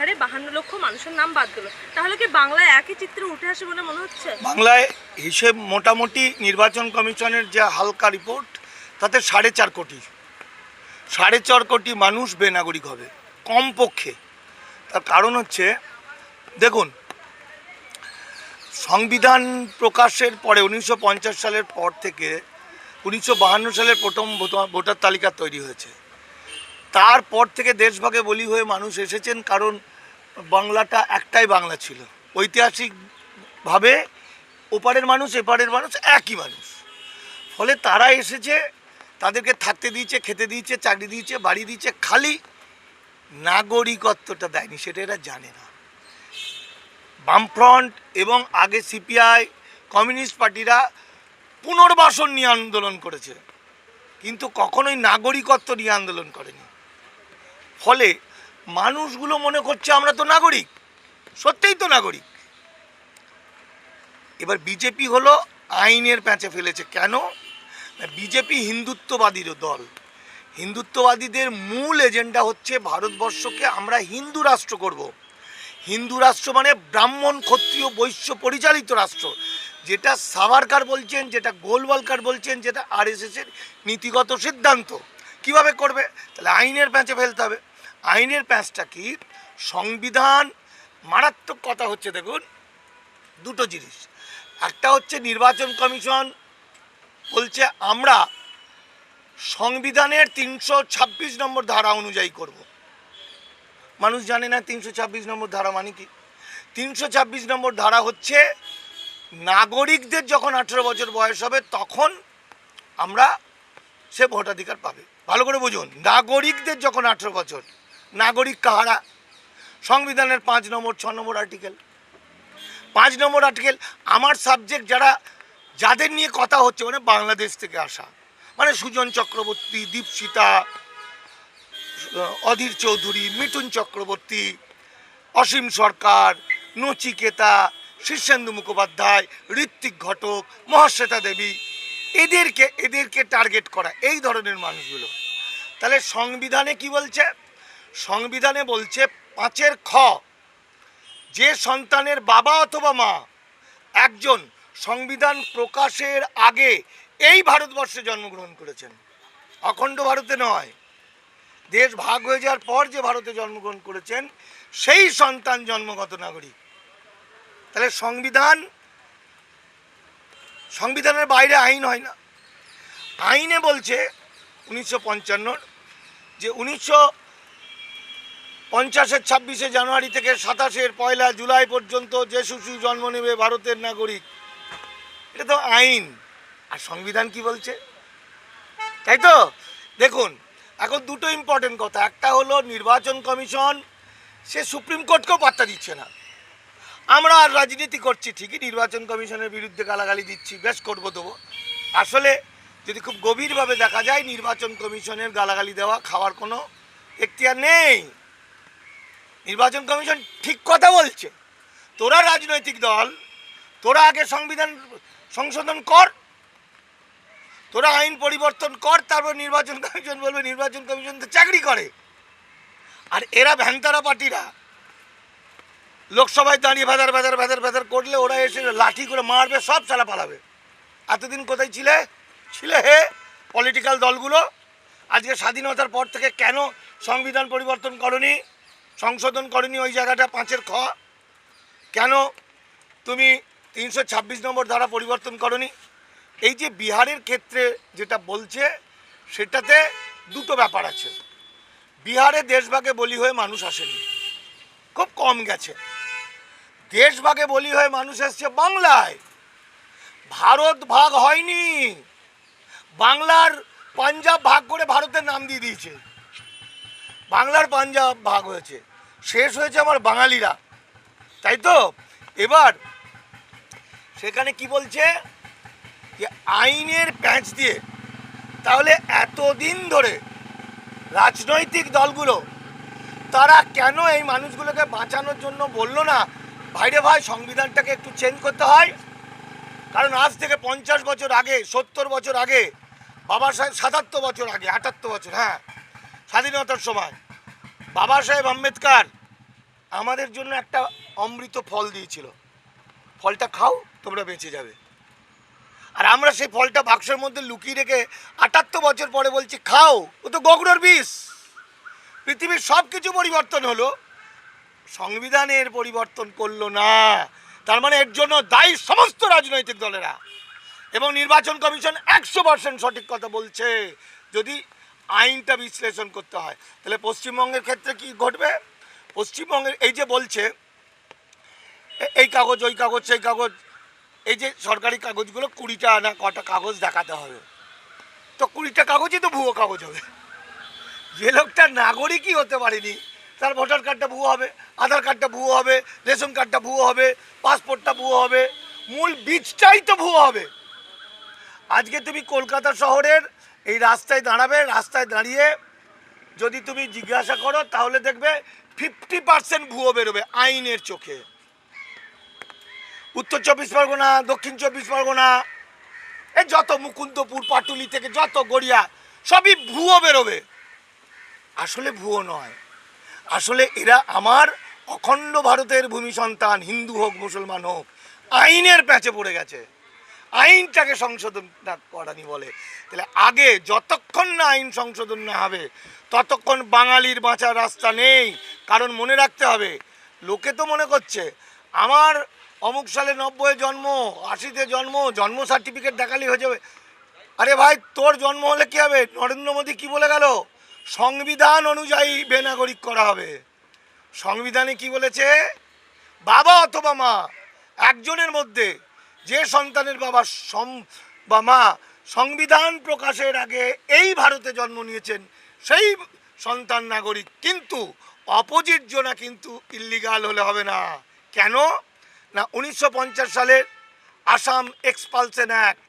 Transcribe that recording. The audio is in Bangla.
বিহারে বাহান্ন লক্ষ মানুষের নাম বাদ দিল তাহলে কি বাংলায় একই চিত্র উঠে আসে বলে মনে হচ্ছে? বাংলায় হিসেব মোটামুটি নির্বাচন কমিশনের যে হালকা রিপোর্ট তাতে সাড়ে চার কোটি। সাড়ে চার কোটি মানুষ বেনাগরিক হবে, কমপক্ষে। তার কারণ হচ্ছে, দেখুন, সংবিধান প্রকাশের পরে উনিশশো পঞ্চাশ সালের পর থেকে উনিশশো সালের প্রথম ভোটার তালিকা তৈরি হয়েছে। তারপর থেকে দেশভাগে বলি হয়ে মানুষ এসেছেন, কারণ বাংলাটা একটাই বাংলা ছিল। ঐতিহাসিকভাবে ওপারের মানুষ, এপারের মানুষ একই মানুষ। ফলে তারা এসেছে, তাদেরকে থাকতে দিয়েছে, খেতে দিয়েছে, চাকরি দিয়েছে, বাড়ি দিয়েছে, খালি নাগরিকত্বটা দেয়নি, সেটা এরা জানে না। বামফ্রন্ট এবং আগে সিপিআই, কমিউনিস্ট পার্টিরা পুনর্বাসন নিয়ে আন্দোলন করেছে, কিন্তু কখনোই নাগরিকত্ব নিয়ে আন্দোলন করেনি। ফলে মানুষগুলো মনে করছে আমরা তো নাগরিক। সত্যিই তো নাগরিক। এবার বিজেপি হলো আইনের প্যাঁচে ফেলেছে। কেন? বিজেপি হিন্দুত্ববাদীর দল। হিন্দুত্ববাদীদের মূল এজেন্ডা হচ্ছে ভারতবর্ষকে আমরা হিন্দু রাষ্ট্র করব। হিন্দু রাষ্ট্র মানে ব্রাহ্মণ, ক্ষত্রিয়, বৈশ্য পরিচালিত রাষ্ট্র। যেটা সাভারকার বলছেন, যেটা গোলওয়ালকার বলছেন, যেটা আরএসএসের নীতিগত সিদ্ধান্ত। কীভাবে করবে? তাহলে আইনের প্যাঁচে ফেলতে হবে। আইনের প্যাঁচটা কি? সংবিধান মারাত্মক কথা হচ্ছে, দেখুন। দুটো জিনিস। একটা হচ্ছে নির্বাচন কমিশন বলছে, আমরা সংবিধানের তিনশো ছাব্বিশ নম্বর ধারা অনুযায়ী করব। মানুষ জানে না তিনশো ছাব্বিশ নম্বর ধারা মানে কি? তিনশো ছাব্বিশ নম্বর ধারা হচ্ছে, নাগরিকদের যখন আঠেরো বছর বয়স হবে, তখন আমরা সে ভোটাধিকার পাবে। ভালো করে বুঝুন, নাগরিকদের যখন আঠেরো বছর নাগরিক কাহারা? সংবিধানের পাঁচ নম্বর, ছ নম্বর আর্টিকেল পাঁচ নম্বর আর্টিকেল আমার সাবজেক্ট যারা, যাদের নিয়ে কথা হচ্ছে মানে বাংলাদেশ থেকে আসা মানে সুজন চক্রবর্তী দীপসিতা অধীর চৌধুরী, মিঠুন চক্রবর্তী, অসীম সরকার, নচিকেতা, শীর্ষেন্দু মুখোপাধ্যায়, ঋত্বিক ঘটক, মহাশ্বেতা দেবী, এদেরকে এদেরকে টার্গেট করা, এই ধরনের মানুষগুলো। তাহলে সংবিধানে কি বলছে? সংবিধানে বলছে পাঁচের খ। যে সন্তানের বাবা অথবা মা একজন সংবিধান প্রকাশের আগে এই ভারতবর্ষে জন্মগ্রহণ করেছেন, অখণ্ড ভারতে নয়। দেশ ভাগ হয়ে যাওয়ার পর যে ভারতে জন্মগ্রহণ করেছেন, সেই সন্তান জন্মগত নাগরিক। তাহলে সংবিধান, সংবিধানের বাইরে আইন হয় না। আইনে বলছে উনিশশো যে উনিশশো পঞ্চাশের ছাব্বিশে জানুয়ারি থেকে সাতাশের পয়লা জুলাই পর্যন্ত যে শিশু জন্ম নেবে ভারতের নাগরিক। এটা তো আইন। আর সংবিধান কি বলছে? তাই তো? দেখুন, এখন দুটো ইম্পর্টেন্ট কথা। একটা হলো নির্বাচন কমিশন, সে সুপ্রিম কোর্টকেও পাত্তা দিচ্ছে না। আমরা আর রাজনীতি করছি ঠিকই, নির্বাচন কমিশনের বিরুদ্ধে গালাগালি দিচ্ছি, বেশ করব, দেবো। আসলে যদি খুব গভীরভাবে দেখা যায়, নির্বাচন কমিশনের গালাগালি দেওয়া, খাওয়ার কোনো এখতিয়ার নেই। নির্বাচন কমিশন ঠিক কথা বলছে। তোরা রাজনৈতিক দল, তোরা আগে সংবিধান সংশোধন কর, তোরা আইন পরিবর্তন কর, তারপর নির্বাচন কমিশন বলবে নির্বাচন কমিশন তো চাকরি করে। আর এরা ভ্যানতারা পার্টিরা। লোকসভায় দাঁড়িয়ে ভেদার ভেদার ভেদার ভেদার করলে ওরা এসে লাঠি করে মারবে, সব চালা পালাবে। এতদিন কোথায় ছিলে? ছিলে হে পলিটিক্যাল দলগুলো? আজকে স্বাধীনতার পর থেকে কেন সংবিধান পরিবর্তন করনি? সংশোধন করনি ওই জায়গাটা পাঁচের খ। কেন? তুমি তিনশো ছাব্বিশ নম্বর ধারা পরিবর্তন করনি। এই যে বিহারের ক্ষেত্রে যেটা বলছে, সেটাতে দুটো ব্যাপার আছে। বিহারে দেশভাগে বলি হয়ে মানুষ আসেনি। খুব কম গেছে। দেশভাগে বলি হয়ে মানুষ এসছে বাংলায়। ভারত ভাগ হয়নি। বাংলার পাঞ্জাব ভাগ করে ভারতের নাম দিয়ে দিয়েছে। বাংলার পাঞ্জাব ভাগ হয়েছে। শেষ হয়েছে আমার বাঙালিরা। তাই তো? এবার সেখানে কি বলছে? যে আইনের প্যাঁচ দিয়ে তাহলে এতদিন ধরে রাজনৈতিক দলগুলো তারা কেন এই মানুষগুলোকে বাঁচানোর জন্য বলল না? ভাইরে ভাই, সংবিধানটাকে একটু চেঞ্জ করতে হয়। কারণ আজ থেকে পঞ্চাশ বছর আগে, সত্তর বছর আগে, বাবা সাহেব সাতাত্তর বছর আগে, আটাত্তর বছর হ্যাঁ স্বাধীনতার সময়। বাবা সাহেব আম্বেদকর, আমাদের জন্য একটা অমৃত ফল দিয়েছিল। ফলটা খাও, তোমরা বেঁচে যাবে। আর আমরা সেই ফলটা বাক্সের মধ্যে লুকিয়ে রেখে আটাত্তর বছর পরে বলছি, খাও, ও তো গগড়র বিষ। পৃথিবীর সব কিছু পরিবর্তন হলো। সংবিধানের পরিবর্তন করল না। তার মানে এর জন্য দায়ী সমস্ত রাজনৈতিক দলেরা। এবং নির্বাচন কমিশন একশো পার্সেন্ট সঠিক কথা বলছে। যদি আইনটা বিশ্লেষণ করতে হয়। তাহলে পশ্চিমবঙ্গের ক্ষেত্রে কি ঘটবে? পশ্চিমবঙ্গের এই যে বলছে এই কাগজ, ওই কাগজ, সেই কাগজ, এই যে সরকারি কাগজগুলো কুড়িটা না কটা কাগজ দেখাতে হবে। তো কুড়িটা কাগজই তো ভুয়ো কাগজ হবে। যে লোকটা নাগরিকই হতে পারেনি, তার ভোটার কার্ডটা ভুয়ো হবে, আধার কার্ডটা ভুয়ো হবে, রেশন কার্ডটা ভুয়ো হবে, পাসপোর্টটা ভুয়ো হবে, মূল বীজটাই তো ভুয়ো হবে। আজকে তুমি কলকাতা শহরের এই রাস্তায় দাঁড়াবে, রাস্তায় দাঁড়িয়ে যদি তুমি জিজ্ঞাসা করো, তাহলে দেখবে ফিফটি পার্সেন্ট ভুয়ো বেরোবে আইনের চোখে। উত্তর চব্বিশ পরগনা, দক্ষিণ চব্বিশ পরগনা, এই যত মুকুন্দপুর, পাটুলি থেকে যত গড়িয়া, সবই ভুয়ো বেরোবে। আসলে ভুয়ো নয়। আসলে এরা আমার অখণ্ড ভারতের ভূমি সন্তান, হিন্দু হোক, মুসলমান হোক, আইনের প্যাচে পড়ে গেছে। আইনটাকে সংশোধন না করানি বলে। তাহলে আগে যতক্ষণ না আইন সংশোধন না হবে, ততক্ষণ বাঙালির বাঁচার রাস্তা নেই। কারণ মনে রাখতে হবে, লোকে তো মনে করছে, আমার অমুক সালে নব্বই জন্ম, আশিতে জন্ম জন্ম সার্টিফিকেট দেখালেই হয়ে যাবে। আরে ভাই, তোর জন্ম হলে কি হবে? নরেন্দ্র মোদী কি বলে গেল? সংবিধান অনুযায়ী বেনাগরিক করা হবে। সংবিধানে কি বলেছে? বাবা অথবা মা, একজনের মধ্যে যে সন্তানের বাবা সম বা মা সংবিধান প্রকাশের আগে এই ভারতে জন্ম নিয়েছেন, সেই সন্তান নাগরিক কিন্তু অপোজিট জোনা কিন্তু ইল্লিগাল হলে হবে না। কেন? না উনিশশো পঞ্চাশ সালের আসাম এক্সপালসেন অ্যাক্ট।